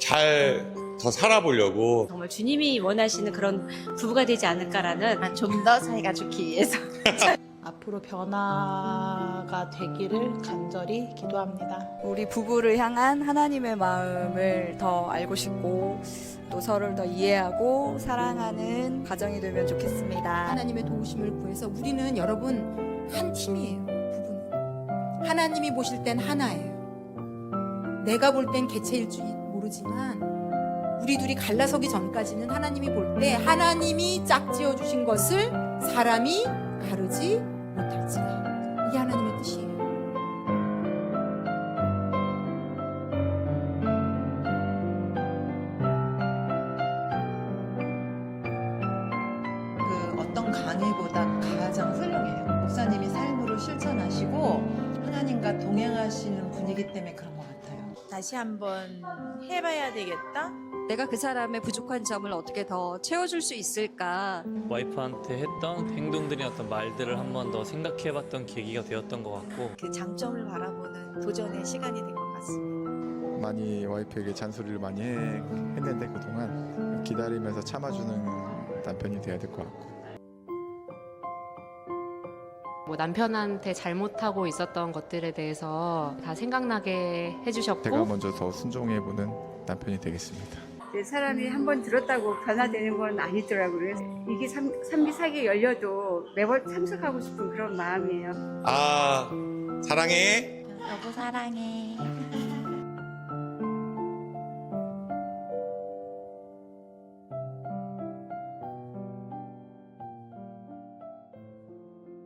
잘 더 살아보려고 정말 주님이 원하시는 그런 부부가 되지 않을까라는 좀 더 사이가 좋기 위해서. 앞으로 변화가 되기를 간절히 기도합니다. 우리 부부를 향한 하나님의 마음을 더 알고 싶고 또 서로를 더 이해하고 사랑하는 가정이 되면 좋겠습니다. 하나님의 도우심을 구해서 우리는 여러분 한 팀이에요. 부부는 하나님이 보실 땐 하나예요. 내가 볼 땐 개체일 줄모 르지만 우리 둘이 갈라서기 전까지는 하나님이 볼 때 하나님이 짝지어 주신 것을 사람이 가르지 못할지라 이게 하나님의 뜻이에요. 그 어떤 강의보다 가장 훌륭해요. 목사님이 삶으로 실천하시고 하나님과 동행하시는 분이기 때문에 그런 것 같아요. 다시 한번 해봐야 되겠다. 내가 그 사람의 부족한 점을 어떻게 더 채워줄 수 있을까? 와이프한테 했던 행동들이나 어떤 말들을 한 번 더 생각해봤던 계기가 되었던 것 같고 그 장점을 바라보는 도전의 시간이 된 것 같습니다. 많이 와이프에게 잔소리를 많이 해- 했는데 그동안 기다리면서 참아주는 남편이 돼야 될 것 같고 뭐 남편한테 잘못하고 있었던 것들에 대해서 다 생각나게 해주셨고 제가 먼저 더 순종해보는 남편이 되겠습니다. 사람이 한 번 들었다고 변화되는 건 아니더라고요. 이게 삼, 삼비사기 열려도 매번 참석하고 싶은 그런 마음이에요. 아 사랑해 여보 사랑해.